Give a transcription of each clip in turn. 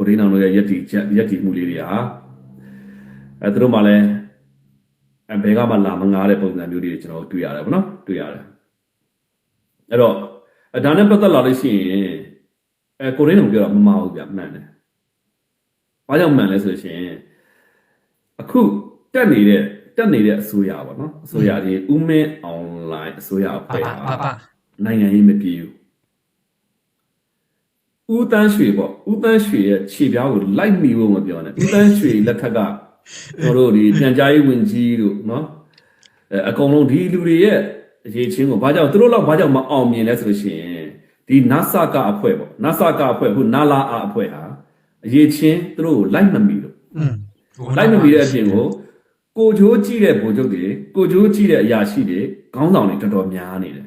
ကိုရင်းအောင်တို့ရဲ့ယက်တီချက်ယက်တီမှုလေးတွေဟာအဲသူတို့မှလည်းအဘယ်ကမှလာမငားတဲ့ပုံစံမျိုးတွေကျွန်တော်တို့တွေ့ရတယ်ဗောနော်တွေ့ရတယ်အဲ့တော့အဲဒါနဲ့ပတ်သက်လာလို့ရှိရင်အဲကိုရင်းအောင်ပြောတာမမဟုတ်ဗျမှန်တယ်ဘာကြောင့်မှန်လဲဆိုလို့ရှိရင်အခုတက်နေတဲ့တက်နေတဲ့အစိုးရပါနော်အစိုးရဒီဥမင်းအွန်လိုင်းအစိုးရအပဖွဲပဟာပပနိုင်ငံရေးမပြေဘူး ဦးတန်းရွှေပေါ့ဦးတန်းရွှေရဲ့ခြေပြားကိုလိုက်မိဖို့မပြောနဲ့ဦးတန်းရွှေလက်ထက်ကတို့တို့ဒီပြန်ကြားရေးဝန်ကြီးတို့နော်အဲအကုန်လုံးဒီလူတွေရဲ့အရေးချင်းကိုဘာကြောင့်သူတို့တော့ဘာကြောင့်မအောင်မြင်လဲဆိုလို့ရှိရင်ဒီ NASA ကအဖွဲ့ပေါ့ NASA ကအဖွဲ့ခုနာလာအအဖွဲ့ဟာအရေးချင်းသူတို့ကိုလိုက်မမိလို့อืมလိုက်မမီတဲ့အပြင်ကိုကိုချိုးကြည့်တဲ့ဗိုလ်ချုပ်တွေကိုချိုးကြည့်တဲ့အရာရှိတွေခေါင်းဆောင်တွေတော်တော်များနေတယ်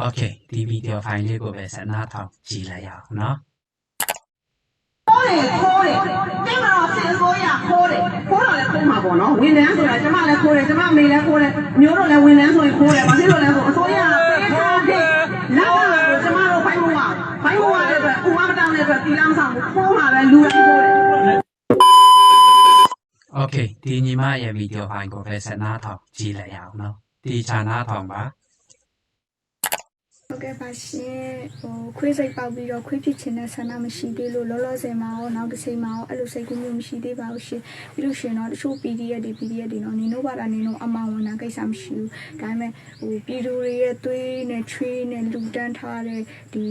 Okay ဒီဗီဒီယိုဖိုင်လေးကိုပဲဆက်နားထောင်ကြည့်လိုက်ရအောင်နော်ခိုးတယ်ခိုးတယ်ကျမတော့ဆင်စိုးရခိုးတယ်ခိုးတော့လည်းခိုးမှာပေါ့နော်ဝန်ထမ်းဆိုတာကျမလည်းခိုးတယ်ကျမမေလည်းခိုးတယ်မျိုးတို့လည်းဝန်ထမ်းဆိုရင်ခိုးတယ်ဘာဖြစ်လို့လဲဆိုအစိုးရပေးထားတဲ့လောက်ကိုကျမတို့ဖိုင်မဝဖိုင်မဝတဲ့အတွက်ဥပမတောင်းတဲ့အတွက်တီလောင်းဆောင်ခိုးမှာပဲလူတိုင်းခိုးတယ် Okay ဒီညီမရဲ့ဗီဒီယိုဖိုင်ကိုပဲဆက်နားထောင်ကြည့်လိုက်ရအောင်နော်ဒီခြာနားထောင်ပါ ဟုတ်ကဲ့ပါရှင်ဟိုခွေးစိတ်ပေါက်ပြီးတော့ခွေးဖြစ်ခြင်းနဲ့ဆန္ဒမရှိသေးလို့လောလောဆယ်မှာရောနောက်တစ်ချိန်မှာရောအဲ့လိုစိတ်ကူးမျိုးမရှိသေးပါဘူးရှင်ပြီးလို့ရှင်တော့တချို့ PDF တွေ PDF တွေတော့နင်တို့ဘာသာနင်တို့အမောင်ဝင်တာကိစ္စမရှိဘူးဒါပေမဲ့ဟိုပြည်သူတွေရဲ့သွေးနဲ့ချွေးနဲ့လူတန်းထားတဲ့ဒီ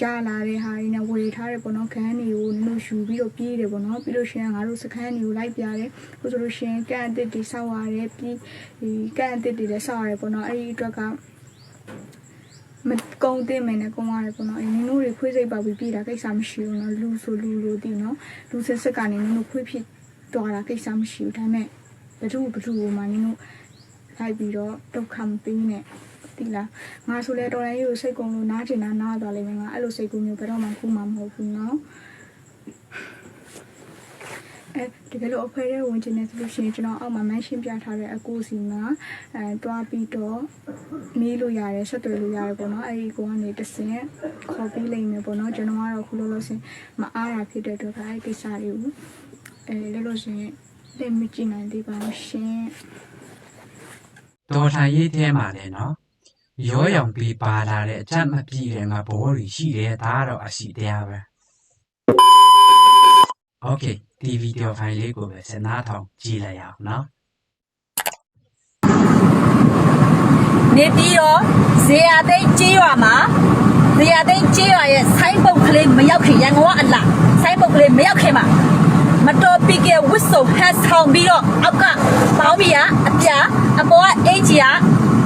ရလာတဲ့ဟာတွေနဲ့ဝေထားတဲ့ပေါ့နော်ခန်းတွေကိုနင်တို့ယူပြီးတော့ပြေးတယ်ပေါ့နော်ပြီးလို့ရှိရင်ငါတို့စခန်းတွေကိုလိုက်ပြတယ်ဟိုဆိုလို့ရှိရင်ကန်အစ်စ်တွေစောက်ရတယ်ပြီးဒီကန်အစ်စ်တွေလည်းစောက်ရတယ်ပေါ့နော်အဲ့ဒီအတွက်က မကုန်းတင်မယ်နဲ့ကုန်းရတယ်ပေါ့နော်အဲနင်တို့တွေခွေးစိတ်ပေါက်ပြီးပြည်တာကိစ္စမရှိဘူးနော်လူဆိုလူလိုတည်နော်လူစစ်စစ်ကနေနင်တို့ခွေးဖြစ်သွားတာကိစ္စမရှိဘူးဒါပေမဲ့ဘသူဘသူကိုမှနင်တို့လိုက်ပြီးတော့ဒုက္ခမပေးနဲ့ဒီလားငါဆိုလဲတော်လည်းရိုးစိတ်ကုံလို့နားကျင်တာနားသွားလိမ့်မယ်ငါအဲ့လိုစိတ်ကူးမျိုးဘယ်တော့မှခုမှမဟုတ်ဘူးနော် အဲတကယ်လို့အဖွဲထဲဝင်ချင်တယ်ဆိုလို့ရှိရင်ကျွန်တော်အောက်မှာ mention ပြထားတဲ့အကူစီမှာအဲတွားပြီးတော့မေးလို့ရတယ်ဆက်သွယ်လို့ရတယ်ပေါ့နော်အဲဒီကိုကနေတစင်ခေါ်ပြီးလိမ့်မယ်ပေါ့နော်ကျွန်တော်ကတော့ခုလိုလို့ရှင်မအားတာဖြစ်တဲ့အတွက်အဲဒီကိစ္စတွေကိုအဲလို့လို့ရှင်လက်မကြည့်နိုင်သေးပါဘူးရှင်တော်ထိုင်ရေးထဲမှာလည်းနော်ရောရောင်ပြီးပါလာတဲ့အချက်မပြည့်တဲ့ငါဘောတွေရှိတယ်ဒါကတော့အရှိတရားပဲ Okay ဒီဗီဒီယိုဖိုင်လေးကိုပဲစဉ်းစားထောင်ကြည့်လိုက်အောင်နော်နေပြီးတော့ဇေယသိန်းကျေးရွာမှာဇေယသိန်းကျေးရွာရဲ့ဆိုင်းပုတ်ကလေးမရောက်ခင်ရန်ကုန်ကအလားဆိုင်းပုတ်ကလေးမရောက်ခင်မှာမတော်ပီကဲဝစ်ဆုံဟန်ဆောင်ပြီးတော့အောက်ကပေါင်းမီယာအပြာအပေါ်ကအေးကြီး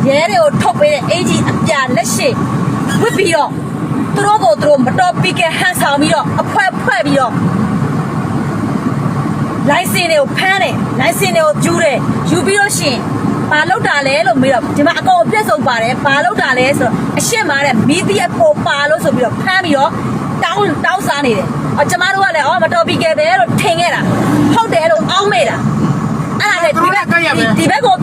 ကရဲတွေကိုထုတ်ပေးတဲ့အေးကြီးအပြာလက်ရှိဝစ်ပြီးတော့သူတို့ကိုသူတို့မတော်ပီကဲဟန်ဆောင်ပြီးတော့အဖွဲဖွဲ့ပြီးတော့ လိုင်စင်တွေကိုဖမ်းတယ်လိုင်စင်တွေကိုယူတယ်ယူပြီးတော့ရှင်ဘာလောက်တာလဲလို့မေးတော့ဒီမှာအကောင်အပြည့်စုံပါတယ်ဘာလောက်တာလဲဆိုတော့အရှင်းမာတဲ့မီဒီယာပေါ်ပါလို့ဆိုပြီးတော့ဖမ်းပြီးတော့တောင်းတောင်းစားနေတယ်အော်ကျမတို့ကလည်းအော်မတော်ပြီခဲ့ပဲလို့ထင်ခဲ့တာဟုတ်တယ်လို့အောင်းမေးတာအဲ့ဒါလေဒီဘက်ဒီဘက်ကို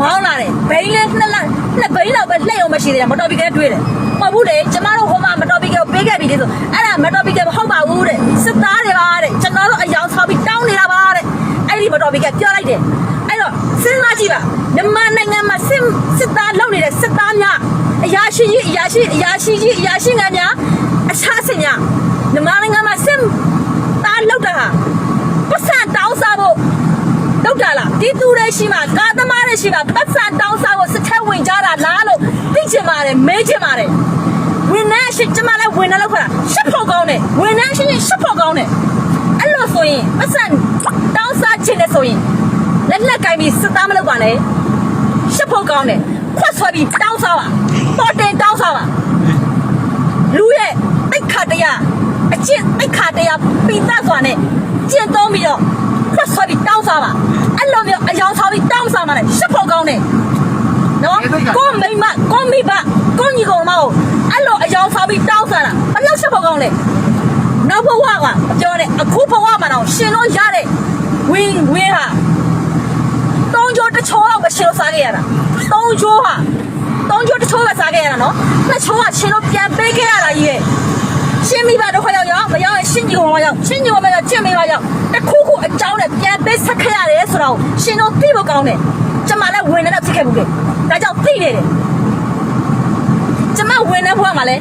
မောင်းလာတယ်ဘိန်းလေးနှစ်လက်နှစ်ဘိန်းလောက်ပဲလှည့်အောင်မရှိသေးတယ်မတော်ပြီခဲ့တွေ့တယ်မဟုတ်ဘူးလေကျမတို့ဟိုမှာမတော်ပြီခဲ့ကိုပေးခဲ့ပြီလေဆိုအဲ့ဒါမတော်ပြီခဲ့မဟုတ်ပါဘူးတဲ့စစ်သားတွေပါတဲ့ကျွန်တော်တို့အယောင်ဆောက်ပြီးတောင်းနေတာပါတဲ့အဲ့ဒီမတော်ပြီခဲ့ပြောလိုက်တယ်အဲ့တော့စဉ်းစားကြည့်ပါမြန်မာနိုင်ငံမှာစစ်စစ်သားလုပ်နေတဲ့စစ်သားများအ ရာရှိကြီးအရာရှိအရာရှိကြီးအရာရှိငယ်များအခြားစင်များမြန်မာနိုင်ငံမှာစစ်သားလုပ်တာဟာပတ်စံတောင်းစားဖို့လောက်တာလားဒီသူတွေရှိမှာကာသမားတွေရှိမှာပတ်စံတောင်းစားဖို့စက်ထဲဝင်ကြတာလားလို့သိချင်ပါတယ်မေးချင်ပါတယ်ဝင်နေရှိကျမလည်းဝင်နေလို့ခါရှက်ဖို့ကောင်းတယ်ဝင်နေရှိရင်ရှက်ဖို့ကောင်းတယ်အဲ့လိုဆိုရင်ပတ်စံတောင်းစားချင်တယ်ဆိုရင်လက်လက်ကင်ပြီးစစ်သားမလုပ်ပါနဲ့ရှက်ဖို့ကောင်းတယ်ခွတ်ဆွဲပြီးတောင်းစားပါ ပေါ်တင်တောင်းစားပါလူရဲ့အိတ်ခါတရားအကျင့်အိတ်ခါတရားပိသစွာနဲ့ကျင့်သုံးပြီးတော့ခွတ်ဆွဲပြီးတောင်းစားပါအဲ့လိုမျိုးအယောင်ဆောင်ပြီးတောင်းစားပါနဲ့ရှက်ဖို့ကောင်းတယ်နော်ကိုမိမကိုမိဘကိုညီကောင်မကိုအဲ့လိုအယောင်ဆောင်ပြီးတောင်းစားတာဘယ်လောက်ရှက်ဖို့ကောင်းလဲနောက်ဘဝကပြောတယ်အခုဘဝမှာတော့ရှင်လို့ရတဲ့ဝင်းဝင်းဟာသုံးချိုးတစ်ချိုးတော့မရှင်လို့စားခဲ့ရတာသုံးချိုးဟာ သုံးချိုးတစ်ချိုးပဲစားခဲ့ရတာနော်နှစ်ချိုးကရှင်လို့ပြန်ပေးခဲ့ရတာကြီးရဲ့ရှင်မိဘတော့ခရောက်ရောက်မရောက်ရင်ရှင်ကြီးကောင်ရောက်ရှင်ကြီးကောင်မရောက်ကျင့်မိဘရောက်တစ်ခုခုအကြောင်းနဲ့ပြန်ပေးဆက်ခဲ့ရတယ်ဆိုတော့ရှင်တို့သိဖို့ကောင်းတယ်ကျမလည်းဝင်နေတော့ဖြစ်ခဲ့ဘူးလေဒါကြောင့်သိနေတယ်ကျမဝင်နေဘွားမှာလဲ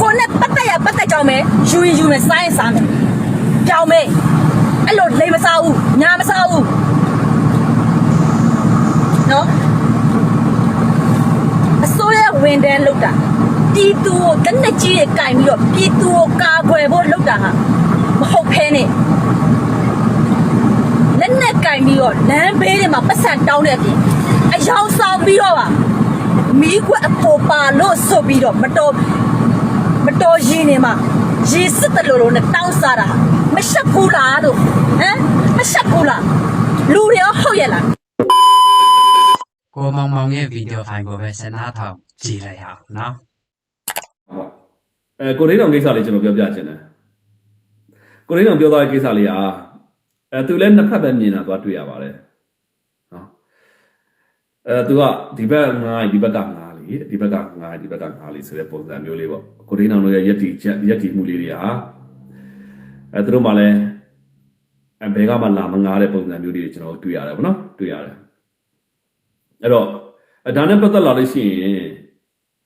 ကိုနဲ့ပတ်သက်ရပတ်သက်ကြောင်းပဲယူရင်ယူမယ်စားရင်စားမယ်ကြောင်မယ်အဲ့လိုလိမ်မစားဘူးညာမစားဘူးနော်အစိုးရ ဝန်တန်းလောက်တာပြည်သူကိုတနက်ကြီးရဲ့ကင်ပြီးတော့ပြည်သူကိုကာကွယ်ဖို့လောက်တာဟာမဟုတ်ဖဲနဲ့လက်နဲ့ကင်ပြီးတော့လမ်းဘေးတွေမှာပတ်စံတောင်းတဲ့အပြင်အယောင်ဆောင်ပြီးတော့ပါမီးခွက်အပေါ်ပါလို့ဆိုပြီးတော့မတော်မတော်ရင်းနေမှာရေစစ်တလို့လို့နဲ့တောင်းစားတာမရှက်ဘူးလားတို့ဟမ်မရှက်ဘူးလားလူတွေရောဟုတ်ရဲ့လားကိုမောင်မောင်ရဲ့ဗီဒီယိုဖိုင်ကိုပဲစနားထောင် ကြည့်လိုက်အောင်နော်ဟုတ်အဲကိုရင်းအောင်ကိစ္စလေးကျွန်တော်ပြောပြချင်တယ်ကိုရင်းအောင်ပြောသွားတဲ့ကိစ္စလေးကအဲသူလည်းနှစ်ဖက်ပဲမြင်တာသွားတွေ့ရပါတယ်နော်အဲသူကဒီဘက်ငားဒီဘက်ကငားလေဒီဘက်ကငားဒီဘက်ကငားလေဆိုတဲ့ပုံစံမျိုးလေးပေါ့ကိုရင်းအောင်တို့ရဲ့ယက်တီချက်ယက်တီမှုလေးတွေဟာအဲသူတို့မှလည်းအဲဘယ်ကမှလာမငားတဲ့ပုံစံမျိုးလေးတွေကျွန်တော်တွေ့ရတယ်ပေါ့နော်တွေ့ရတယ်အဲ့တော့အဲဒါနဲ့ပတ်သက်လာလို့ရှိရင်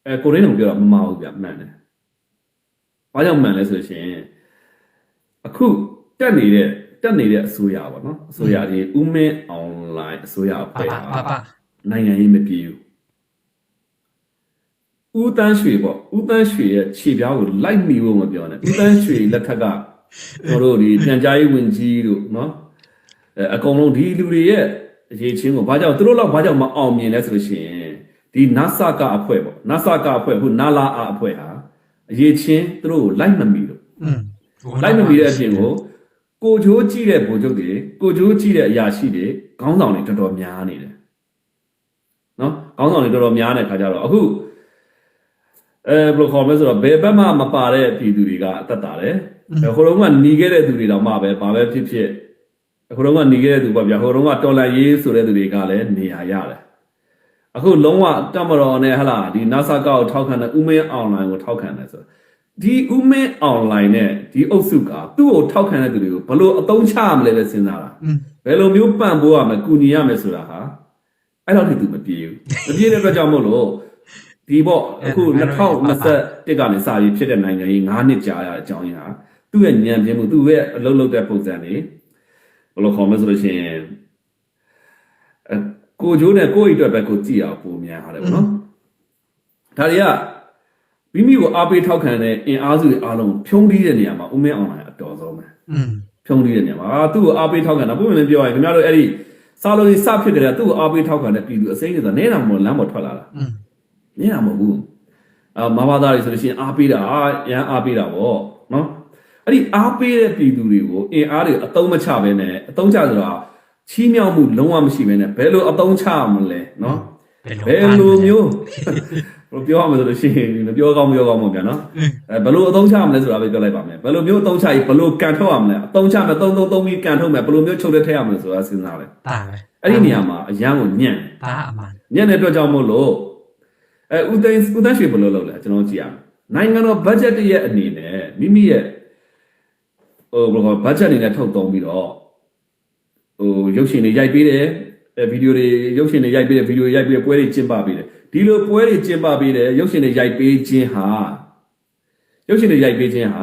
အဲကိုရင်းအောင်ပြောတာမမဟုတ်ဗျမှန်တယ်ဘာကြောင့်မှန်လဲဆိုလို့ရှိရင်အခုတက်နေတဲ့တက်နေတဲ့အစိုးရပေါ့နော်အစိုးရဒီဥမင်းအွန်လိုင်းအစိုးရပအဖွဲ့ပဟာပပနိုင်ငံရေးမပြေဘူးဦးတန်းရွှေပေါ့ဦးတန်းရွှေရဲ့ခြေပြားကိုလိုက်မိဖို့မပြောနဲ့ဦးတန်းရွှေလက်ထက်ကတို့တို့ဒီပြန်ကြားရေးဝန်ကြီးတို့နော်အဲအကုန်လုံးဒီလူတွေရဲ့အရေးချင်းကိုဘာကြောင့်သူတို့တော့ဘာကြောင့်မအောင်မြင်လဲဆိုလို့ရှိရင် ဒီ NASA ကအဖွဲ့ပေါ့ NASA ကအဖွဲ့ခုနာလာအအဖွဲ့ဟာအရေးချင်းသူတို့ကိုလိုက်မမီလို့ อืม လိုက်မမီတဲ့အပြင်ကိုကိုချိုးကြည့်တဲ့ဗိုလ်ချုပ်တွေကိုချိုးကြည့်တဲ့အရာရှိတွေခေါင်းဆောင်တွေတော်တော်များနေတယ်နော်ခေါင်းဆောင်တွေတော်တော်များနေတဲ့ခါကျတော့အခုအဲဘယ်လိုခေါ်မလဲဆိုတော့ဘယ်ဘက်မှမပါတဲ့ပြည်သူတွေကအသက်တာတယ်ဟိုတုန်းကหนีခဲ့တဲ့သူတွေတော့မှပဲဘာပဲဖြစ်ဖြစ်ဟိုတုန်းကหนีခဲ့တဲ့သူပေါ့ဗျာဟိုတုန်းကတော်လန်ရေးဆိုတဲ့သူတွေကလည်းနေရာရတယ် အခုလုံးဝတက်မတော်နဲ့ဟလာဒီ NASA ကောက်ထောက်ခံတဲ့ဥမင်းအွန်လိုင်းကိုထောက်ခံတယ်ဆိုတော့ဒီဥမင်းအွန်လိုင်းနဲ့ဒီအုပ်စုကသူ့ကိုထောက်ခံတဲ့သူတွေကိုဘယ်လိုအသုံးချရမလဲလဲစဉ်းစားတာอืมဘယ်လိုမျိုးပံ့ပိုးရမလဲကူညီရမယ်ဆိုတာဟာအဲ့တော့ဒီသူမပြေဘူးမပြေတဲ့အတွက်ကြောင့်မို့လို့ဒီပေါ့အခု2021ကနေစပြီးဖြစ်တဲ့နိုင်ငံကြီး9နှစ်ကြာရတဲ့အကြောင်းရင်းဟာသူ့ရဲ့ဉာဏ်ပြင်းမှုသူ့ရဲ့အလုပ်လုပ်တဲ့ပုံစံတွေဘယ်လိုခေါ်မလဲဆိုလို့ရှိရင် ကိုကျိုးနဲ့ကိုယ့်အိတ်အတွက်ပဲကိုကြည့်အောင်ပုံများရတယ်ပေါ့နော်ဒါတွေကမိမိကိုအားပေးထောက်ခံတဲ့အင်အားစုတွေအားလုံးဖြုံးတီးတဲ့နေရာမှာဦးမင်းအောင်လာအတော်ဆုံးပဲဖြုံးတီးတဲ့နေရာမှာသူ့ကိုအားပေးထောက်ခံတာပုံမှန်လည်းပြောရရင်ခင်ဗျားတို့အဲ့ဒီစားလို့စဖြစ်ကြတဲ့သူ့ကိုအားပေးထောက်ခံတဲ့ပြည်သူအစိမ့်တွေဆိုနေတာမဟုတ်လမ်းပေါ်ထွက်လာတာနေတာမဟုတ်ဘူးအာမဘာသားတွေဆိုလို့ရှိရင်အားပေးတာရန်အားပေးတာပေါ့နော်အဲ့ဒီအားပေးတဲ့ပြည်သူတွေကိုအင်အားတွေအတုံးမချဘဲနဲ့အတုံးချဆိုတာ ချီးမြှောက်မှုလုံးဝမရှိဘဲနဲ့ဘယ်လိုအတုံးချမလဲနော်ဘယ်လိုဘယ်လိုမျိုးဘယ်လိုပြောရမလဲဆိုလို့ရှိရင်မပြောကောင်းမပြောကောင်းမပြန်နော်အဲဘယ်လိုအသုံးချမလဲဆိုတာပဲပြောလိုက်ပါမယ်ဘယ်လိုမျိုးအသုံးချပြီးဘယ်လိုကန်ထုတ်ရမလဲအသုံးချမယ်သုံးသုံးသုံးပြီးကန်ထုတ်မယ်ဘယ်လိုမျိုးချုပ်လက်ထည့်ရမလဲဆိုတာစဉ်းစားပဲဒါပဲအဲ့ဒီနေရာမှာအရန်ကိုညံ့ဒါအမှန်ညံ့တဲ့အတွက်ကြောင့်မို့လို့အဲဥသိန်းဥသိန်းရွှေဘယ်လိုလုပ်လဲကျွန်တော်ကြည့်ရမယ်နိုင်ငံတော်ဘတ်ဂျက်ရဲ့အနေနဲ့မိမိရဲ့ဟိုဘယ်လိုဘတ်ဂျက်အနေနဲ့ထုတ်သုံးပြီးတော့ဟို ရုပ်ရှင်တွေရိုက်ပေးတယ်အဲဗီဒီယိုတွေရုပ်ရှင်တွေရိုက်ပေးတယ်ဗီဒီယိုရိုက်ပေးတယ်ပွဲတွေကျင်းပပေးတယ်ဒီလိုပွဲတွေကျင်းပပေးတယ်ရုပ်ရှင်တွေရိုက်ပေးခြင်းဟာရုပ်ရှင်တွေရိုက်ပေးခြင်းဟာ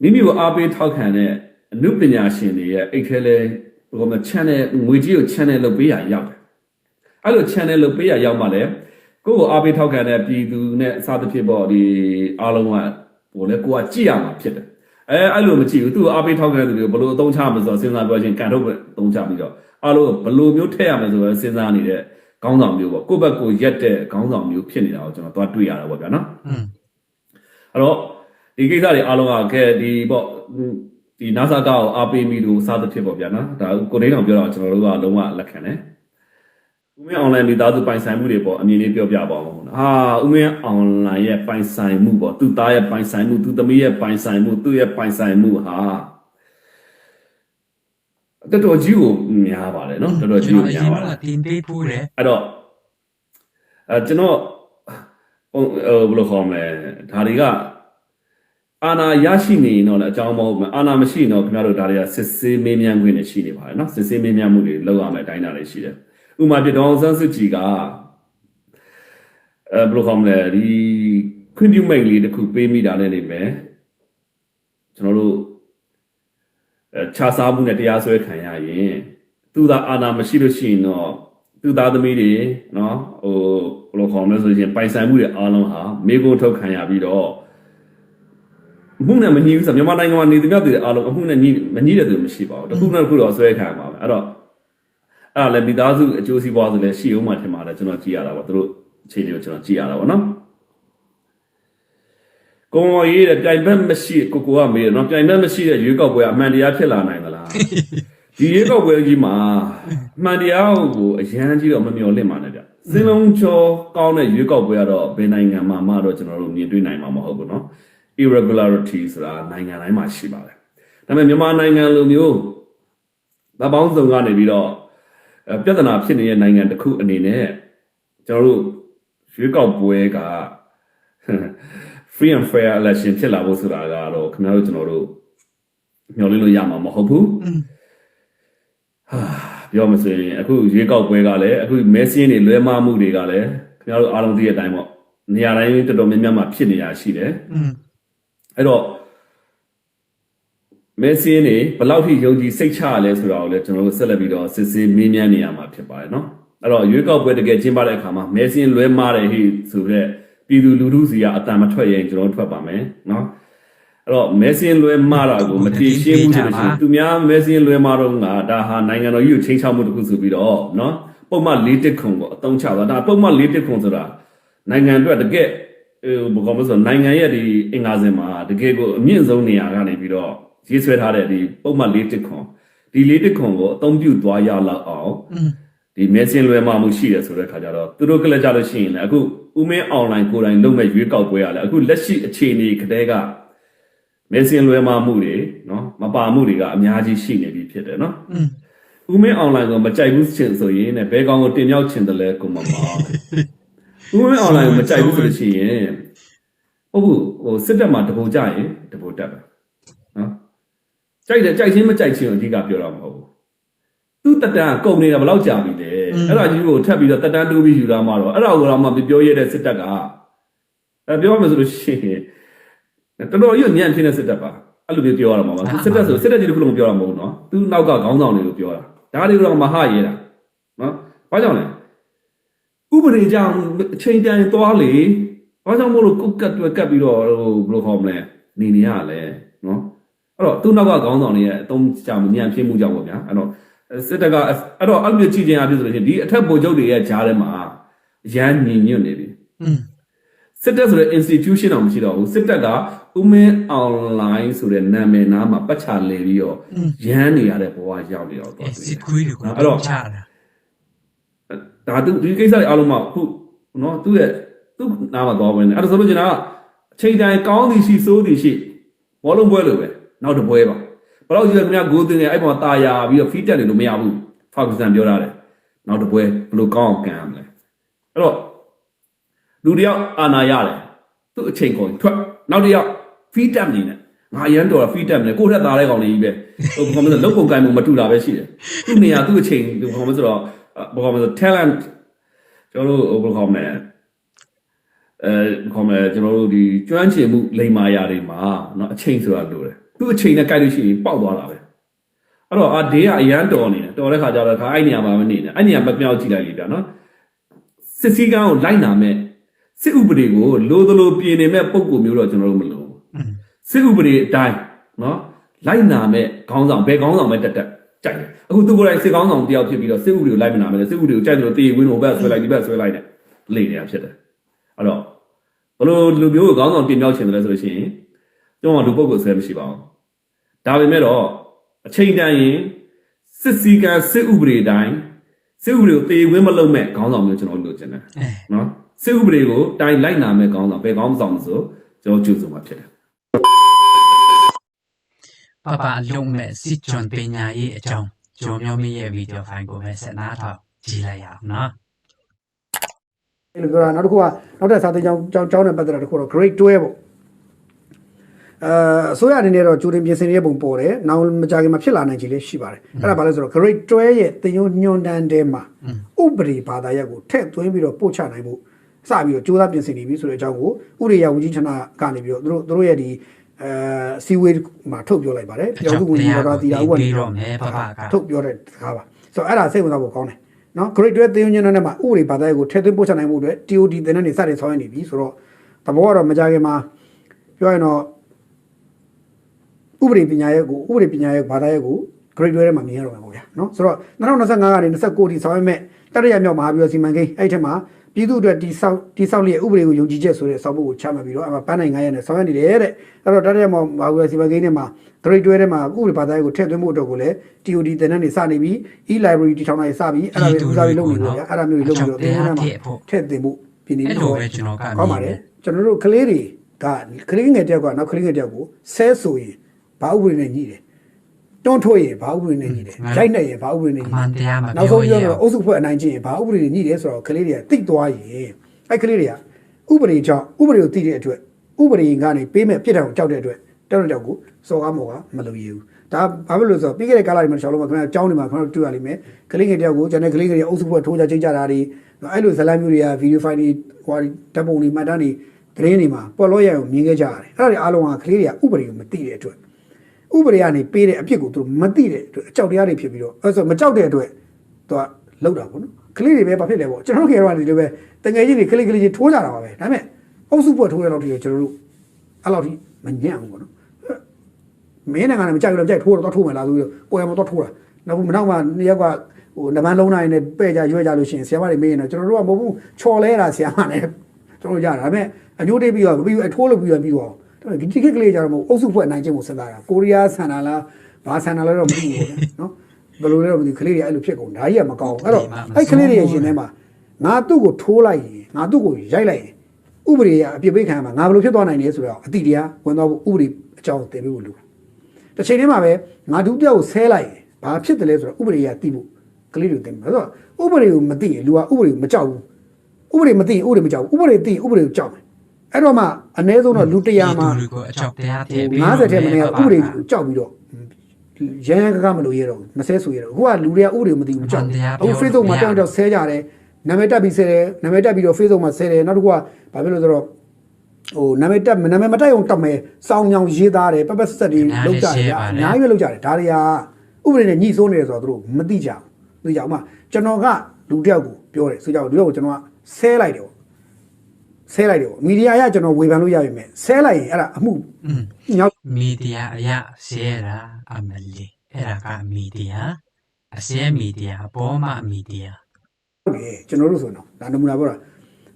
မိမိကိုအားပေးထောက်ခံတဲ့အမှုပညာရှင်တွေရဲ့အိတ်ခဲလဲဘယ်လိုမှ channel ငွေကြီးကို channel လုပ်ပေးရရောက်တယ်အဲ့လို channel လုပ်ပေးရရောက်မှလည်းကိုယ့်ကိုအားပေးထောက်ခံတဲ့ပြည်သူနဲ့အစားတစ်ဖြစ်ပေါ့ဒီအားလုံးကဟိုလေကိုကကြည့်ရမှာဖြစ်တယ် အဲအဲ့လိုမကြည့်ဘူးသူ့ကိုအားပေးထောက်ခံတဲ့သူတွေကိုဘယ်လိုအသုံးချမလဲဆိုတော့စဉ်းစားပြောချင်းကန်ထုတ်ပဲအသုံးချပြီးတော့အားလုံးဘယ်လိုမျိုးထည့်ရမလဲဆိုတော့စဉ်းစားနေတဲ့ခေါင်းဆောင်မျိုးပေါ့ကိုယ့်ဘက်ကိုရက်တဲ့ခေါင်းဆောင်မျိုးဖြစ်နေတာကိုကျွန်တော်သွားတွေ့ရတာပေါ့ဗျာနော်อืมအဲ့တော့ဒီကိစ္စတွေအားလုံးကကဲဒီပေါ့ဒီ NASA ကောက်အားပေးမိလို့စားသဖြစ်ပေါ့ဗျာနော်ဒါကိုဒိန်းအောင်ပြောတော့ကျွန်တော်တို့ကလုံးဝလက်ခံတယ် ဦးမင်း online မိသားစုပိုင်ဆိုင်မှုတွေပေါ့အမြင်လေးပြောပြပါဦးဟာဦးမင်း online ရဲ့ပိုင်ဆိုင်မှုပေါ့သူ့သားရဲ့ပိုင်ဆိုင်မှုသူ့သမီးရဲ့ပိုင်ဆိုင်မှုသူ့ရဲ့ပိုင်ဆိုင်မှုဟာတော်တော်ကြီးကိုများပါတယ်နော်တော်တော်ကြီးကိုအရများင်ပါတယ်ကတင်ပေးဖို့တယ်အဲ့တော့အဲကျွန်တော်ဟိုဟိုဘယ်လိုခေါ်မလဲဒါတွေကအာနာရရှိနေရင်တော့လည်းအကြောင်းမဟုတ်ဘူးအာနာမရှိရင်တော့ခင်ဗျားတို့ဒါတွေကစစ်ဆေးမေးမြန်းခွင့်နဲ့ရှိနေပါတယ်နော်စစ်ဆေးမေးမြန်းမှုတွေလုပ်ရမယ်အတိုင်းအတာတွေရှိတယ် ဥပမာပြတောင်ဆန်းစုကြည်ကအဲဘယ်လိုခေါ်မလဲဒီခွင့်ပြုမိတ်လေးတစ်ခုပေးမိတာနဲ့နေမယ်ကျွန်တော်တို့အဲခြားစားမှုနဲ့တရားစွဲခံရရင်သူသာအာနာမရှိလို့ရှိရင်တော့သူသားသမီးတွေနော်ဟိုဘယ်လိုခေါ်မလဲဆိုရင်ပိုင်ဆိုင်မှုတွေအားလုံးဟာမိကိုထုတ်ခံရပြီးတော့အမှုနဲ့မညီဘူးဆိုတော့မြန်မာနိုင်ငံမှာနေသူများတွေအားလုံးအမှုနဲ့ညီမညီတဲ့သူမရှိပါဘူးတစ်ခုနဲ့တစ်ခုတော့ဆွဲခံရပါမယ်အဲ့တော့ အဲ့ဒါလည်းမိသားစုအကျိုးစီးပွားဆိုလည်းရှိအောင်မှထင်ပါတယ်ကျွန်တော်ကြည့်ရတာပေါ့သူတို့အခြေအနေကိုကျွန်တော်ကြည့်ရတာပေါ့နော်ကိုမော်ရေးတဲ့ပြိုင်ဘက်မရှိကိုကိုကမေးတယ်နော်ပြိုင်ဘက်မရှိတဲ့ရွေးကောက်ပွဲကအမှန်တရားဖြစ်လာနိုင်သလားဒီရွေးကောက်ပွဲကြီးမှာအမှန်တရားကိုအရန်ကြီးတော့မမျှော်လင့်ပါနဲ့ဗျစင်လုံးချောကောင်းတဲ့ရွေးကောက်ပွဲကတော့ဘယ်နိုင်ငံမှာမှတော့ကျွန်တော်တို့မြင်တွေ့နိုင်မှာမဟုတ်ဘူးနော် irregularity ဆိုတာနိုင်ငံတိုင်းမှာရှိပါတယ်ဒါပေမဲ့မြန်မာနိုင်ငံလိုမျိုးဗပောင်းစုံကနေပြီးတော့အဲ ပြဿနာဖြစ်နေတဲ့နိုင်ငံတစ်ခုအနေနဲ့ကျွန်တော်တို့ရွေးကောက်ပွဲက free and fair election ဖြစ်လာဖို့ဆိုတာကတော့ခင်ဗျားတို့ကျွန်တော်တို့မျှော်လင့်လို့ရမှာမဟုတ်ဘူးဟာပြောမစင်အခုရွေးကောက်ပွဲကလည်းအခုမဲစင်းတွေလွဲမှားမှုတွေကလည်းခင်ဗျားတို့အားလုံးသိတဲ့အတိုင်းပေါ့နေရာတိုင်းတော်တော်များများမှာဖြစ်နေတာရှိတယ်အဲ့တော့ မဲစင်းတွေဘယ်လောက်ထိယုံကြည်စိတ်ချရလဲဆိုတာကိုလည်းကျွန်တော်တို့ဆက်လက်ပြီးတော့စစ်ဆေးမေးမြန်းနေရမှာဖြစ်ပါတယ်နော်အဲ့တော့ရွေးကောက်ပွဲတကယ်ကျင်းပတဲ့အခါမှာမဲစင်းလွဲမှားတယ်ဟိဆိုတော့ပြည်သူလူထုစီကအတန်မထွက်ရင်ကျွန်တော်တို့ထွက်ပါမယ်နော်အဲ့တော့မဲစင်းလွဲမှားတာကိုမတည်ရှင်းဘူးဆိုလို့ရှိရင်သူများမဲစင်းလွဲမှားတော့ငါဒါဟာနိုင်ငံတော်ကြီးကိုချိန်ချောက်မှုတစ်ခုဆိုပြီးတော့နော်ပုံမှန်၄တစ်ခုကိုအတုံးချတာဒါပုံမှန်၄တစ်ခုဆိုတာနိုင်ငံအတွက်တကယ်ဟိုဘယ်ကောင်မဆိုနိုင်ငံရဲ့ဒီအင်္ဂါစင်မှာတကယ်ကိုအမြင့်ဆုံးနေရာကနေပြီးတော့ ရေးဆွဲထားတဲ့ဒီပုံမှန်၄တစ်ခွန်ဒီ၄တစ်ခွန်ကိုအသုံးပြုသွားရလောက်အောင်ဒီမဲဆင်းလွယ်မှမှုရှိတယ်ဆိုတဲ့ခါကျတော့သူတို့ကလည်းကြလို့ရှိရင်လည်းအခုဦးမင်း online ကိုယ်တိုင်လုပ်မဲ့ရွေးကောက်ပွဲရလဲအခုလက်ရှိအခြေအနေကတည်းကမဲဆင်းလွယ်မှမှုတွေနော်မပါမှုတွေကအများကြီးရှိနေပြီဖြစ်တယ်နော်ဦးမင်း online ကိုမကြိုက်ဘူးချင်ဆိုရင်လည်းဘဲကောင်ကိုတင်မြောက်ချင်တယ်လဲကိုမမဦးမင်း online ကိုမကြိုက်ဘူးဆိုလို့ရှိရင်ဟုတ်ဘူးဟိုစစ်တပ်မှာတပူကြရင်တပူတက်ပဲ ကြိုက်တယ်ကြိုက်ချင်းမကြိုက်ချင်းကိုအဓိကပြောတာမဟုတ်ဘူးသူ့တက်တန်းကုန်နေတာဘယ်လောက်ကြာပြီလဲအဲ့ဒါကြီးကိုထပ်ပြီးတော့တက်တန်းတိုးပြီးယူလာမှတော့အဲ့ဒါကိုတော့မှပြောရတဲ့စစ်တပ်ကအဲပြောမှဆိုလို့ရှိရင်တော်တော်ကြီးညံ့ဖြစ်တဲ့စစ်တပ်ပါအဲ့လိုမျိုးပြောရမှာပါစစ်တပ်ဆိုစစ်တပ်ကြီးတစ်ခုလုံးပြောတာမဟုတ်ဘူးနော်သူနောက်ကခေါင်းဆောင်တွေကိုပြောတာဒါတွေကိုတော့မဟရဲတာနော်ဘာကြောင့်လဲဥပဒေကြောင့်အချိန်တန်သွားလေဘာကြောင့်မို့လို့ကုတ်ကတ်တွက်ကတ်ပြီးတော့ဟိုဘယ်လိုခေါ်မလဲနေနေရလဲနော် အဲ့တော့သူ့နောက်ကခေါင်းဆောင်တွေရဲ့အသုံးချမှုညံဖြစ်မှုကြောင့်ပေါ့ဗျာအဲ့တော့စစ်တပ်ကအဲ့တော့အဲ့လိုမျိုးကြည့်ခြင်းအဖြစ်ဆိုလို့ရှိရင်ဒီအထက်ပုံချုပ်တွေရဲ့ဂျားထဲမှာရမ်းညင်ညွတ်နေပြီอืมစစ်တပ်ဆိုတဲ့ institution တော့မရှိတော့ဘူးစစ်တပ်ကဥမင်း online ဆိုတဲ့နာမည်နားမှာပတ်ချလဲပြီးတော့ရမ်းနေရတဲ့ဘဝရောက်နေတော့အဲတော့စစ်ကွေးတွေကိုအဲ့တော့ချတာဒါသူဒီကိစ္စတွေအားလုံးမှာခုနော်သူ့ရဲ့သူ့နားမှာသွားဝင်နေအဲ့ဒါဆိုလို့ကျွန်တော်ကအချိန်တိုင်းကောင်းသည်ရှိစိုးသည်ရှိဘောလုံးပွဲလိုပဲ နောက်တစ်ပွဲပါဘယ်တော့ကြီးလဲခင်ဗျာဂိုးတင်နေအဲ့ပေါ်တာယာပြီးတော့ feed တက်နေလို့မရဘူးဖောက်ကန်ပြောရတယ်နောက်တစ်ပွဲဘယ်လိုကောင်းအောင်ကန်ရမလဲအဲ့တော့လူတယောက်အာနာရတယ်သူ့အချိန်ကုန်ထွက်နောက်တစ်ယောက် feed တက်နေတယ်ငါအရန်တော်တာ feed တက်နေကိုယ့်ထက်သားတဲ့ကောင်လေးကြီးပဲဟိုဘာမှမလုပ်ပုံကိုင်မှုမတူတာပဲရှိတယ်သူ့နေရာသူ့အချိန်ဘာမှမဆိုတော့ဘာမှမဆို talent ကျွန်တော်တို့ဘယ်လိုခေါ်မလဲအဲခေါ်မလဲကျွန်တော်တို့ဒီကျွမ်းကျင်မှုလိမ္မာရာတွေမှာเนาะအချိန်ဆိုတာလိုတယ် သူ့အချိန်နဲ့ကိုက်လို့ရှိရင်ပေါက်သွားတာပဲအဲ့တော့အာဒေးကအရန်တော်နေတယ်တော်တဲ့ခါကျတော့ခါအဲ့နေရာမှာမနေနဲ့အဲ့နေရာမပြောင်းကြည့်လိုက်လေဗျာနော်စစ်စည်းကန်းကိုလိုက်နာမဲ့စစ်ဥပဒေကိုလိုသလိုပြင်နေမဲ့ပုံကိုမျိုးတော့ကျွန်တော်တို့မလို့စစ်ဥပဒေအတိုင်းနော်လိုက်နာမဲ့ခေါင်းဆောင်ဘယ်ခေါင်းဆောင်ပဲတက်တက်ကြိုက်တယ်အခုသူကိုယ်တိုင်စစ်ခေါင်းဆောင်တယောက်ဖြစ်ပြီးတော့စစ်ဥပဒေကိုလိုက်မနာမဲ့စစ်ဥပဒေကိုကြိုက်တယ်လို့တေးဝင်းကိုဘက်ဆွဲလိုက်ဒီဘက်ဆွဲလိုက်တယ်လေနေတာဖြစ်တယ်အဲ့တော့ဘလို့လူမျိုးကိုခေါင်းဆောင်ပြင်ပြောချင်တယ်ဆိုလို့ရှိရင် ကျွန်တော်ကလူပုဂ္ဂိုလ်ဆွဲမရှိပါဘူးဒါပေမဲ့တော့အချိန်တန်ရင်စစ်စည်းကမ်းစစ်ဥပဒေတိုင်းစစ်ဥပဒေကိုတေးဝင်းမလုံးမဲ့ခေါင်းဆောင်မျိုးကျွန်တော်လိုချင်တယ်အဲနော်စစ်ဥပဒေကိုတိုင်းလိုက်နာမဲ့ခေါင်းဆောင်ဘယ်ခေါင်းဆောင်မဆိုကျွန်တော်ကြိုးစုံမှာဖြစ်တယ်ပပအလုံးမဲ့စစ်ကြွန်ပညာရေးအကြောင်းကျော်မျိုးမရဲ့ဗီဒီယိုဖိုင်ကိုပဲဆက်နာထောက်ကြည့်လိုက်ရအောင်နော်အဲ့လိုပြောတာနောက်တစ်ခုကနောက်ထပ်စာသင်ကျောင်းကျောင်းကျောင်းနဲ့ပတ်သက်တာတစ်ခုတော့ grade 12ပေါ့ အဲအစိုးရအနေနဲ့တော့ကြိုတင်ပြင်ဆင်ရေးပုံပေါ်တယ်။နောက်မကြခင်မှာဖြစ်လာနိုင်ခြေလေးရှိပါတယ်။အဲ့ဒါဘာလဲဆိုတော့ grade 12ရဲ့တင်ယုံညွန်တန်းတဲမှာဥပဒေဘာသာရပ်ကိုထည့်သွင်းပြီးတော့ပို့ချနိုင်ဖို့စပြီးတော့ကြိုးစားပြင်ဆင်နေပြီဆိုတဲ့အကြောင်းကိုဥရိယဝကြီးဌာနကနေပြီးတော့သူတို့သူတို့ရဲ့ဒီအဲစီဝေးမှာထုတ်ပြောလိုက်ပါတယ်။ကျောင်းစုဝန်ကြီးတော်တီတာဥပဒေပြီးတော့မယ်ပပကထုတ်ပြောတဲ့စကားပါဆိုတော့အဲ့ဒါစိတ်ဝင်စားဖို့ကောင်းတယ်နော် grade 12သင်ယူညွန်းနဲ့မှာဥပဒေဘာသာရေးကိုထည့်သွင်းပို့ချနိုင်မှုအတွက် TOD သင်တန်းတွေစတင်ဆောင်ရွက်နေပြီဆိုတော့သဘောကတော့မကြခင်မှာပြောရင်တော့ ဥပဒေပညာရေးကိုဥပဒေပညာရေးဘာသာရေးကို grade 12ထဲမှာမြင်ရတော့မှာပေါ့ဗျာနော်ဆိုတော့2025ကနေ29ထိဆောင်ရွက်မဲ့တရရမြောက်မဟာဗျူဟာစီမံကိန်းအဲ့ထက်မှာပြည်သူ့အတွက်တိဆောက်တိဆောက်လျက်ဥပဒေကိုယုံကြည်ချက်ဆိုတဲ့စောက်ဖို့ကိုချမှတ်ပြီးတော့အမှပန်းနိုင်9ရက်နဲ့ဆောင်ရွက်နေတယ်တဲ့အဲ့တော့တရရမြောက်မဟာဗျူဟာစီမံကိန်းထဲမှာ grade 12ထဲမှာဥပဒေဘာသာရေးကိုထည့်သွင်းဖို့အတွက်ကိုလည်း TOD သင်တန်းတွေစနေပြီ e-library တည်ထောင်တာတွေစပြီအဲ့ဒါတွေဦးစားပြီးလုပ်နေလို့ဗျာအဲ့ဒါမျိုးတွေလုပ်ပြီးတော့သင်တန်းထဲမှာထည့်သွင်းဖို့ပြင်နေအဲ့ပြီးလိုတော့ပဲကျွန်တော်ကကောင်းပါတယ်ကျွန်တော်တို့ကလေးတွေကကလေးငယ်တယောက်ကနောက်ကလေးငယ်တယောက်ကိုဆဲဆိုရင် ဘာဥပဒေနဲ့ညှိတယ်တွန်းထိုးရင်ဘာဥပဒေနဲ့ညှိတယ်ရိုက်နှက်ရင်ဘာဥပဒေနဲ့အညှိမှတယ်န်တရားမနောက်ပြောဆုံးရပြောအောင်တော့အုပ်စုဖွဲ့အနိုင်ကျင့်ရင်ဘာဥပဒေတွေညှိတယ်ဆိုတော့ကလေးတွေကတိတ်သွားရင်အဲ့ကလေးတွေကဥပဒေကြောင့်ဥပဒေကိုသိတဲ့အတွက်ဥပဒေကနေပေးမဲ့ပြစ်ဒဏ်ကိုကြောက်တဲ့အတွက်တောက်တဲ့တောက်ကိုစော်ကားမော်ကမလုပ်ရဘူးဒါဘာဖြစ်လို့လဲဆိုတော့ပြီးခဲ့တဲ့ကာလတွေမှာရှောင်းလို့မှာခင်ဗျာအကြောင်းတွေမှာခင်ဗျာတွေ့ရလိမ့်မယ်ကလေးငယ်တယောက်ကိုကျန်တဲ့ကလေးငယ်တွေအုပ်စုဖွဲ့ထိုးကြချိန်ကြတာတွေအဲ့လိုဇလန်မျိုးတွေကဗီဒီယိုဖိုင်တွေဟိုဓာတ်ပုံတွေမှတ်တမ်းတွေသတင်းတွေမှာပေါ်လို့ရအောင်မြင်ခဲ့ကြရတယ်အဲ့ဒါတွေအားလုံးကကလေးတွေကဥပဒေကိုမသိတဲ့အတွက် ဥပဒေကနေပေးတဲ့အပြစ်ကိုသူတို့မသိတဲ့အတွက်အကြောက်တရားတွေဖြစ်ပြီးတော့အဲဆိုမကြောက်တဲ့အတွက်သူကလောက်တာပေါ့နော်ကလေးတွေပဲဘာဖြစ်လဲပေါ့ကျွန်တော်တို့ခေတော့ဒီလိုပဲတငယ်ချင်းတွေကလေးကလေးချင်းထိုးကြတာပါပဲဒါပေမဲ့အုပ်စုပွက်ထိုးရတော့ဒီကျွန်တော်တို့အဲ့လောက်ထိမညံ့ဘူးပေါ့နော်မင်းနိုင်ငံနဲ့မကြိုက်လို့ကြိုက်ထိုးတော့ထိုးမယ်လားဆိုပြီးကိုယ်ရမတော့ထိုးတာနောက်မနောက်မှနှစ်ယောက်ကဟိုနမန်းလုံးနိုင်နဲ့ပဲ့ကြရွဲ့ကြလို့ရှိရင်ဆရာမတွေမေးရင်တော့ကျွန်တော်တို့ကမဟုတ်ဘူးချော်လဲတာဆရာမနဲ့ကျွန်တော်ရတာဒါပေမဲ့အညိုးတိတ်ပြီးတော့ပြီးအထိုးလို့ပြီးတော့ပြီးတော့ ဒီတိခက်ကလေးကြတော့မဟုတ်အုပ်စုဖွဲ့နိုင်ခြင်းကိုစဉ်းစားတာကိုရီးယားဆန်တာလားဘာဆန်တာလဲတော့မသိဘူးပေါ့နော်ဘယ်လိုလဲတော့မသိဘူးကလေးတွေအဲ့လိုဖြစ်ကုန်ဒါကြီးကမကောင်းအဲ့တော့အဲ့ကလေးတွေရဲ့ရှင်ထဲမှာငါသူ့ကိုထိုးလိုက်ရင်ငါသူ့ကိုရိုက်လိုက်ရင်ဥပဒေကအပြစ်ပေးခံရမှာငါဘယ်လိုဖြစ်သွားနိုင်လဲဆိုတော့အတိတရားဝင်သွားဖို့ဥပဒေအကြောင်းသင်ပေးဖို့လိုတယ်တစ်ချိန်တည်းမှာပဲငါဒုတိယကိုဆဲလိုက်ရင်ဘာဖြစ်တယ်လဲဆိုတော့ဥပဒေကသိဖို့ကလေးတွေသင်မှာဆိုတော့ဥပဒေကိုမသိရင်လူကဥပဒေကိုမကြောက်ဘူးဥပဒေမသိရင်ဥပဒေမကြောက်ဘူးဥပဒေသိရင်ဥပဒေကိုကြောက်တယ် အဲ့တော့မှအ ਨੇ ဆုံးတော့လူတရားမှာလူကိုအကြောက်တရားထည့်ပြီး50ထဲမနေဥပဒေကိုကြောက်ပြီးတော့ရန်ရန်ကကမလို့ရတော့မဆဲဆိုရတော့အခုကလူတွေကဥပဒေကိုမသိဘူးကြောက်အခု Facebook မှာတောက်တော့ဆဲကြတယ်နာမည်တက်ပြီးဆဲတယ်နာမည်တက်ပြီးတော့ Facebook မှာဆဲတယ်နောက်တစ်ခုကဘာဖြစ်လို့ဆိုတော့ဟိုနာမည်တက်နာမည်မတက်အောင်တက်မယ်စောင်းညောင်ရေးသားတယ်ပပဆက်တွေလောက်ကြတယ်အများကြီးပဲလောက်ကြတယ်ဒါတွေကဥပဒေနဲ့ညှိစိုးနေတယ်ဆိုတော့သူတို့မသိကြဘူးသိကြအောင်မကျွန်တော်ကလူတယောက်ကိုပြောတယ်ဆိုကြတော့လူတယောက်ကိုကျွန်တော်ကဆဲလိုက်တယ် ဆဆဲလိုက်တယ်ပေါ့မီဒီယာအရကျွန်တော်ဝေဖန်လို့ရပြီမဲ့ဆဲလိုက်ရင်အဲ့ဒါအမှုอืมညောက်မီဒီယာအရရှဲတာအမလီအဲ့ဒါကမီဒီယာအရှဲမီဒီယာအပေါ်မှာမီဒီယာတယ်ကျွန်တော်တို့ဆိုတော့ဒါနမူနာပြောတာ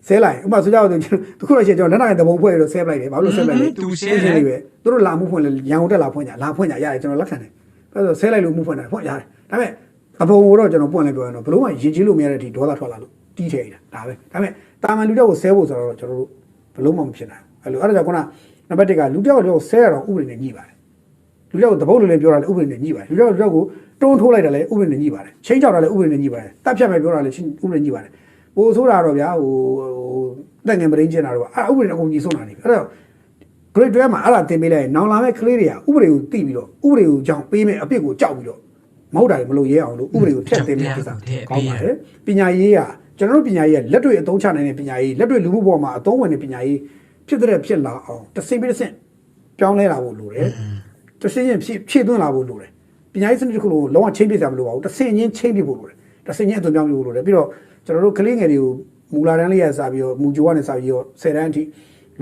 ဆဲလိုက်ဥပမာဆိုကြတော့ကျွန်တော်တခုတော့ရှိရင်ကျွန်တော်လက်နိုင်တဘုံဖွဲ့ရတော့ဆဲလိုက်တယ်ဘာလို့ဆဲလိုက်လဲသူရှဲရှင်းတယ်နေပဲသူတို့လာမှုဖွင့်လဲရန်ကုန်တက်လာဖွင့်ကြလာဖွင့်ကြရတယ်ကျွန်တော်လက်ခံတယ်အဲဆိုဆဲလိုက်လို့မှုဖွင့်တာဖွင့်ရတယ်ဒါပေမဲ့အဘုံကိုတော့ကျွန်တော်ပွင့်လိုက်ပြောရင်တော့ဘလို့မှရင်ကြီးလို့မရတဲ့အထိဒေါသထွက်လာလို့တီးထည့်နေတာဒါပဲဒါပေမဲ့ တာမန်လူတော့ကိုဆဲဖို့ဆိုတော့ကျွန်တော်တို့ဘလို့မှမဖြစ်နိုင်ဘူးအဲ့လိုအဲ့ဒါကြောင့်ခုနနံပါတ်1ကလူတစ်ယောက်တော့ဆဲရတော့ဥပဒေနဲ့ညှိပါတယ်လူတစ်ယောက်တပုတ်လိုလည်းပြောတာလည်းဥပဒေနဲ့ညှိပါတယ်လူတစ်ယောက်လူတစ်ယောက်ကိုတွန်းထိုးလိုက်တာလည်းဥပဒေနဲ့ညှိပါတယ်ချင်းချောက်တာလည်းဥပဒေနဲ့ညှိပါတယ်တပ်ဖြတ်မယ်ပြောတာလည်းဥပဒေနဲ့ညှိပါတယ်ဟိုဆိုတာတော့ဗျာဟိုတက်ငယ်မရင်းကျင်တာတော့အဲ့ဥပဒေနဲ့အကုန်ကြီးဆုံးတာနေအဲ့တော့ grade 12မှာအဲ့ဒါတင်ပေးလိုက်ရင်နောင်လာမဲ့ကလေးတွေကဥပဒေကိုသိပြီးတော့ဥပဒေကိုကြောင်းပေးမဲ့အပြစ်ကိုကြောက်ပြီးတော့မဟုတ်တာတွေမလို့ရဲအောင်လို့ဥပဒေကိုထည့်တင်မဲ့ကိစ္စကောင်းပါတယ်ပညာရေးက ကျွန်တော်တို့ပညာရေးကလက်တွေ့အသုံးချနိုင်တဲ့ပညာရေးလက်တွေ့လူမှုပေါ်မှာအသုံးဝင်တဲ့ပညာရေးဖြစ်တဲ့ဖြစ်လာအောင်တစ်စိမ့်ပြီးတစ်ဆင့်ပြောင်းလဲလာဖို့လိုတယ်တစ်ဆင့်ချင်းဖြည့်ဖြည့်သွင်းလာဖို့လိုတယ်ပညာရေးစနစ်တစ်ခုလုံးလုံးဝချင်းပြစရာမလိုပါဘူးတစ်ဆင့်ချင်းချင်းပြဖို့လိုတယ်တစ်ဆင့်ချင်းအသွင်ပြောင်းဖို့လိုတယ်ပြီးတော့ကျွန်တော်တို့ကလေးငယ်တွေကိုမူလာတန်းလေးရစပြီးတော့မူဂျိုကနေစပြီးတော့10တန်းအထိ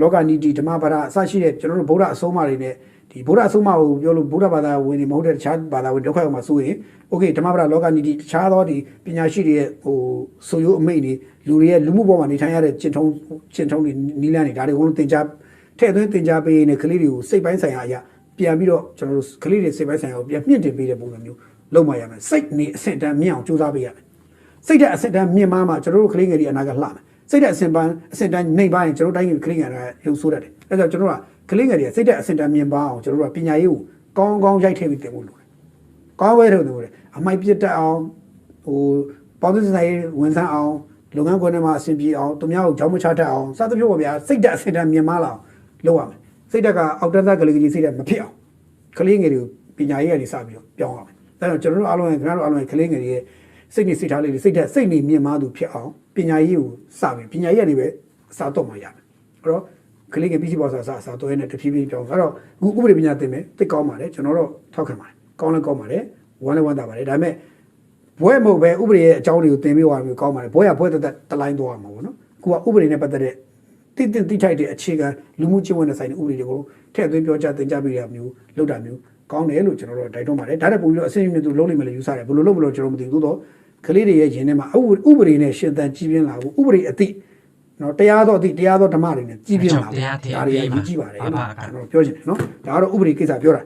လောကနီတိဓမ္မဘာသာအစရှိတဲ့ကျွန်တော်တို့ဗုဒ္ဓအဆုံးအမတွေနဲ့ ဒီဗုဒ္ဓအဆုံးအမကိုပြောလို့ဗုဒ္ဓဘာသာဝင်နေမဟုတ်တဲ့တခြားဘာသာဝင်ဒုက္ခရောက်မှာဆိုရင်โอเคဓမ္မဘာသာလောကနီတိတခြားသောဒီပညာရှိတွေရဲ့ဟိုဆိုရိုးအမိတ်တွေလူတွေရဲ့လူမှုပေါ်မှာနေထိုင်ရတဲ့ကျင့်ထုံးကျင့်ထုံးတွေနီးလန်းတွေဒါတွေကိုလုံးသင်ကြားထည့်သွင်းသင်ကြားပေးနေကလေးတွေကိုစိတ်ပိုင်းဆိုင်ရာအရာပြန်ပြီးတော့ကျွန်တော်တို့ကလေးတွေစိတ်ပိုင်းဆိုင်ရာကိုပြန်မြင့်တင်ပေးတဲ့ပုံစံမျိုးလုပ်မှရမယ်စိတ်နေအဆင့်တန်းမြင့်အောင်ကြိုးစားပေးရမယ် စိတ်ဓာတ်အစစ်တမ်းမြင့်မားမှာကျွန်တော်တို့ကလေးငယ်တွေအနာကလှမယ်စိတ်ဓာတ်အစစ်ပန်းအစစ်တမ်းနှိမ်ပါရင်ကျွန်တော်တို့တိုင်းကကလေးငယ်တွေကရုပ်ဆိုးတတ်တယ်အဲဒါကြောင့်ကျွန်တော်က ကလေးငယ်တွေစိတ်ဓာတ်အစစ်တမ်းမြင့်ပါအောင်ကျွန်တော်တို့ကပညာရေးကိုကောင်းကောင်းရိုက်ထည့်ပြီးသင်ဖို့လိုတယ်ကောင်းဝဲထုတ်တယ်လို့အမိုက်ပြတ်တတ်အောင်ဟိုပေါင်းသစ်ဆိုင်ဝန်ဆန်းအောင်လုပ်ငန်းခွင်ထဲမှာအဆင်ပြေအောင်သူများကိုကြောင်းမချတတ်အောင်စသဖြင့်ပေါ့ဗျာစိတ်ဓာတ်အစစ်တမ်းမြင့်မားလာအောင်လုပ်ရမယ်စိတ်ဓာတ်ကအောက်တက်သားကလေးကြီးစိတ်ဓာတ်မဖြစ်အောင်ကလေးငယ်တွေကိုပညာရေးကနေစပြီးတော့ပြောင်းရမယ်အဲတော့ကျွန်တော်တို့အားလုံးခင်ဗျားတို့အားလုံးကလေးငယ်တွေရဲ့စိတ်နေစိတ်ထားလေးတွေစိတ်ဓာတ်စိတ်နေမြင့်မားသူဖြစ်အောင်ပညာရေးကိုစပြီးပညာရေးကနေပဲအစားတော့မှရမယ်အဲ့တော့က လေးကပြီးစီပေါ်စားစားအစားတော့ရနေတဖြည်းဖြည်းပြောင်းအဲ့တော့အခုဥပဒေပညာသင်မယ်သိကောင်းပါတယ်ကျွန်တော်တော့ထောက်ခံပါတယ်ကောင်းလည်းကောင်းပါတယ်ဝမ်းလည်းဝမ်းသာပါတယ်ဒါပေမဲ့ဘွဲမဟုတ်ပဲဥပဒေရဲ့အကြောင်းတွေကိုသင်ပေးသွားမျိုးကောင်းပါတယ်ဘွဲရဘွဲတက်တက်တလိုင်းသွားမှာပေါ့နော်အခုကဥပဒေနဲ့ပတ်သက်တဲ့တိတိတိထိုက်တဲ့အခြေခံလူမှုကျင့်ဝတ်နဲ့ဆိုင်တဲ့ဥပဒေတွေကိုထည့်သွင်းပြောကြားသင်ကြားပေးရမျိုးလုပ်တာမျိုးကောင်းတယ်လို့ကျွန်တော်တို့တိုက်တွန်းပါတယ်ဒါတဲ့ပုံပြီးတော့အစိမ့်မြင့်သူလုံးလိမ့်မယ်လို့ယူဆတယ်ဘယ်လိုလုပ်မလို့ကျွန်တော်မသိဘူးသို့တော့ကလေးတွေရဲ့ယင်ထဲမှာဥပဥပဒေနဲ့ရှင်သန်ကြည်ပြင်းလာဖို့ဥပဒေအသည့် နော်တရားတော်အသည့်တရားတော်ဓမ္မတွေနဲ့ကြည်ပြင်းလာဖို့ဒါတွေအရေးကြီးပါတယ်လို့ကျွန်တော်ပြောချင်တယ်နော်ဒါကတော့ဥပဒေကိစ္စပြောတာ